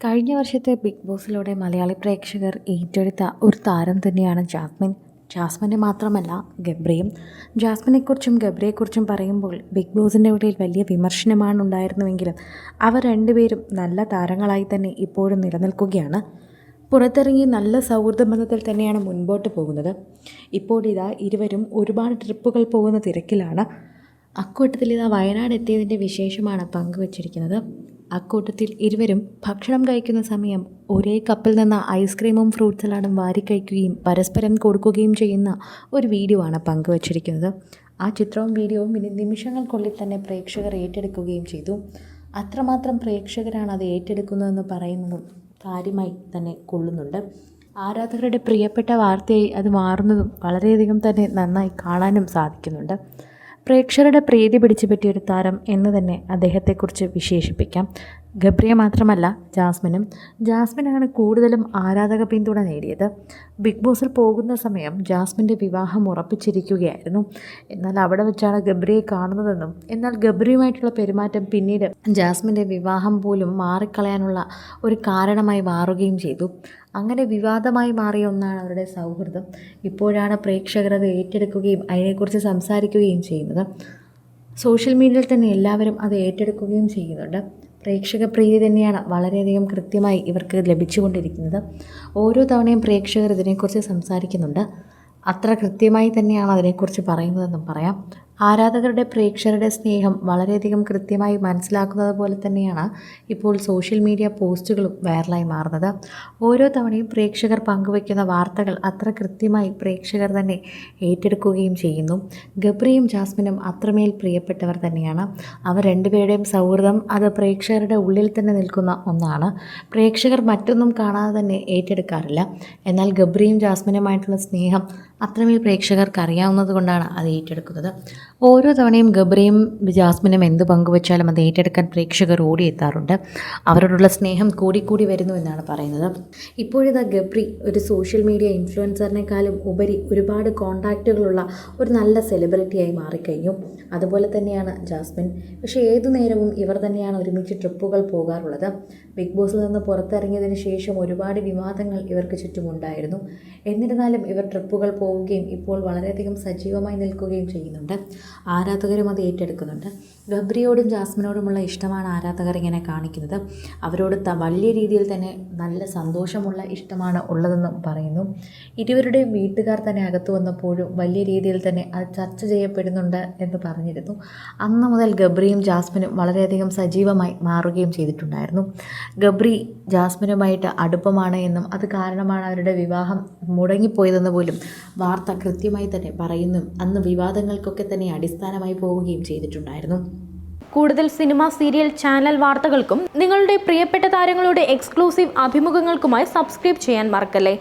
കഴിഞ്ഞ വർഷത്തെ ബിഗ് ബോസിലൂടെ മലയാളി പ്രേക്ഷകർ ഏറ്റെടുത്ത ഒരു താരം തന്നെയാണ് ജാസ്മിൻ. ജാസ്മിനെ മാത്രമല്ല ഗബ്രിയും. ജാസ്മിനെക്കുറിച്ചും ഗബ്രിയെക്കുറിച്ചും പറയുമ്പോൾ ബിഗ് ബോസിന്റെ ഇടയിൽ വലിയ വിമർശനമാണ് ഉണ്ടായിരുന്നുവെങ്കിലും അവർ രണ്ടുപേരും നല്ല താരങ്ങളായി തന്നെ ഇപ്പോഴും നിലനിൽക്കുകയാണ്. പുറത്തിറങ്ങി നല്ല സൗഹൃദ ബന്ധത്തിൽ തന്നെയാണ് മുൻപോട്ട് പോകുന്നത്. ഇപ്പോൾ ഇതാ ഇരുവരും ഒരുപാട് ട്രിപ്പുകൾ പോകുന്ന തിരക്കിലാണ്. അക്കൂട്ടത്തിൽ ഇതാ വയനാട് എത്തിയതിന്റെ വിശേഷമാണ് പങ്കുവച്ചിരിക്കുന്നത്. അക്കൂട്ടത്തിൽ ഇരുവരും ഭക്ഷണം കഴിക്കുന്ന സമയം ഒരേ കപ്പിൽ നിന്ന് ഐസ്ക്രീമും ഫ്രൂട്ട് സലാഡും വാരി കഴിക്കുകയും പരസ്പരം കൊടുക്കുകയും ചെയ്യുന്ന ഒരു വീഡിയോ ആണ് പങ്കുവച്ചിരിക്കുന്നത്. ആ ചിത്രവും വീഡിയോവും ഇനി നിമിഷങ്ങൾക്കുള്ളിൽ തന്നെ പ്രേക്ഷകർ ഏറ്റെടുക്കുകയും ചെയ്തു. അത്രമാത്രം പ്രേക്ഷകരാണ് അത് ഏറ്റെടുക്കുന്നതെന്ന് പറയുന്നതും കാര്യമായി തന്നെ കൊള്ളുന്നുണ്ട്. ആരാധകരുടെ പ്രിയപ്പെട്ട വാർത്തയായി അത് മാറുന്നതും വളരെയധികം തന്നെ നന്നായി കാണാനും സാധിക്കുന്നുണ്ട്. പ്രേക്ഷകരുടെ പ്രീതി പിടിച്ചു പറ്റിയൊരു താരം എന്ന് തന്നെ അദ്ദേഹത്തെക്കുറിച്ച് വിശേഷിപ്പിക്കാം. ഗബ്രിയെ മാത്രമല്ല ജാസ്മിനും. ജാസ്മിനാണ് കൂടുതലും ആരാധക പിന്തുണ നേടിയത്. ബിഗ് ബോസിൽ പോകുന്ന സമയം ജാസ്മിന്റെ വിവാഹം ഉറപ്പിച്ചിരിക്കുകയായിരുന്നു. എന്നാൽ അവിടെ വെച്ചാണ് ഗബ്രിയെ കാണുന്നതെന്നും എന്നാൽ ഗബ്രിയുമായിട്ടുള്ള പെരുമാറ്റം പിന്നീട് ജാസ്മിന്റെ വിവാഹം പോലും മാറിക്കളയാനുള്ള ഒരു കാരണമായി മാറുകയും ചെയ്തു. അങ്ങനെ വിവാദമായി മാറിയ ഒന്നാണ് അവരുടെ സൗഹൃദം. ഇപ്പോഴാണ് പ്രേക്ഷകർ അത് ഏറ്റെടുക്കുകയും അതിനെക്കുറിച്ച് സംസാരിക്കുകയും ചെയ്യുന്നത്. സോഷ്യൽ മീഡിയയിൽ തന്നെ എല്ലാവരും അത് ഏറ്റെടുക്കുകയും ചെയ്യുന്നുണ്ട്. പ്രേക്ഷക പ്രീതി തന്നെയാണ് വളരെയധികം കൃത്യമായി ഇവർക്ക് ലഭിച്ചുകൊണ്ടിരിക്കുന്നത്. ഓരോ തവണയും പ്രേക്ഷകർ ഇതിനെക്കുറിച്ച് സംസാരിക്കുന്നുണ്ട്. അത്ര കൃത്യമായി തന്നെയാണ് അതിനെക്കുറിച്ച് പറയുന്നതെന്നും പറയാം. ആരാധകരുടെ പ്രേക്ഷകരുടെ സ്നേഹം വളരെയധികം കൃത്യമായി മനസ്സിലാക്കുന്നത് പോലെ തന്നെയാണ് ഇപ്പോൾ സോഷ്യൽ മീഡിയ പോസ്റ്റുകളും വൈറലായി മാറുന്നത്. ഓരോ തവണയും പ്രേക്ഷകർ പങ്കുവയ്ക്കുന്ന വാർത്തകൾ അത്ര കൃത്യമായി പ്രേക്ഷകർ തന്നെ ഏറ്റെടുക്കുകയും ചെയ്യുന്നു. ഗബ്രിയും ജാസ്മിനും അത്രമേൽ പ്രിയപ്പെട്ടവർ തന്നെയാണ്. അവർ രണ്ടുപേരുടെയും സൗഹൃദം അത് പ്രേക്ഷകരുടെ ഉള്ളിൽ തന്നെ നിൽക്കുന്ന ഒന്നാണ്. പ്രേക്ഷകർ മറ്റൊന്നും കാണാതെ തന്നെ ഏറ്റെടുക്കാറില്ല. എന്നാൽ ഗബ്രിയും ജാസ്മിനുമായിട്ടുള്ള സ്നേഹം അത്രമേൽ പ്രേക്ഷകർക്ക് അറിയാവുന്നത് കൊണ്ടാണ് അത് ഏറ്റെടുക്കുന്നത്. ഓരോ തവണയും ഗബ്രിയും ജാസ്മിനും എന്ത് പങ്കുവച്ചാലും അത് ഏറ്റെടുക്കാൻ പ്രേക്ഷകർ ഓടിയെത്താറുണ്ട്. അവരോടുള്ള സ്നേഹം കൂടിക്കൂടി വരുന്നു എന്നാണ് പറയുന്നത്. ഇപ്പോഴിതാ ഗബ്രി ഒരു സോഷ്യൽ മീഡിയ ഇൻഫ്ലുവൻസറിനേക്കാളും ഉപരി ഒരുപാട് കോണ്ടാക്റ്റുകളുള്ള ഒരു നല്ല സെലിബ്രിറ്റിയായി മാറിക്കഴിഞ്ഞു. അതുപോലെ തന്നെയാണ് ജാസ്മിൻ. പക്ഷേ ഏതു നേരവും ഇവർ തന്നെയാണ് ഒരുമിച്ച് ട്രിപ്പുകൾ പോകാറുള്ളത്. ബിഗ് ബോസിൽ നിന്ന് പുറത്തിറങ്ങിയതിന് ശേഷം ഒരുപാട് വിവാദങ്ങൾ ഇവർക്ക് ചുറ്റുമുണ്ടായിരുന്നു. എന്നിരുന്നാലും ഇവർ ട്രിപ്പുകൾ പോവുകയും ഇപ്പോൾ വളരെയധികം സജീവമായി നിൽക്കുകയും ചെയ്യുന്നുണ്ട്. ആരാധകരും അത് ഏറ്റെടുക്കുന്നുണ്ട്. ഗബ്രിയോടും ജാസ്മിനോടുമുള്ള ഇഷ്ടമാണ് ആരാധകർ ഇങ്ങനെ കാണിക്കുന്നത്. അവരോട് ത വലിയ രീതിയിൽ തന്നെ നല്ല സന്തോഷമുള്ള ഇഷ്ടമാണ് ഉള്ളതെന്നും പറയുന്നു. ഇരുവരുടെയും വീട്ടുകാർ തന്നെ അകത്തു വന്നപ്പോഴും വലിയ രീതിയിൽ തന്നെ അത് ചർച്ച ചെയ്യപ്പെടുന്നുണ്ട് എന്ന് പറഞ്ഞിരുന്നു. അന്ന് മുതൽ ഗബ്രിയും ജാസ്മിനും വളരെയധികം സജീവമായി മാറുകയും ചെയ്തിട്ടുണ്ടായിരുന്നു. ഗബ്രി ജാസ്മിനുമായിട്ട് അടുപ്പമാണ് എന്നും അത് കാരണമാണ് അവരുടെ വിവാഹം മുടങ്ങിപ്പോയതെന്ന് പോലും വാർത്ത കൃത്യമായി തന്നെ പറയുന്നു. അന്ന് വിവാദങ്ങൾക്കൊക്കെ തന്നെ അടിസ്ഥാനമായി പോവുകയും ചെയ്തിട്ടുണ്ടായിരുന്നു. കൂടുതൽ സിനിമ സീരിയൽ ചാനൽ വാർത്തകൾക്കും നിങ്ങളുടെ പ്രിയപ്പെട്ട താരങ്ങളുടെ എക്സ്ക്ലൂസീവ് അഭിമുഖങ്ങൾക്കുമായി സബ്സ്ക്രൈബ് ചെയ്യാൻ മറക്കല്ലേ?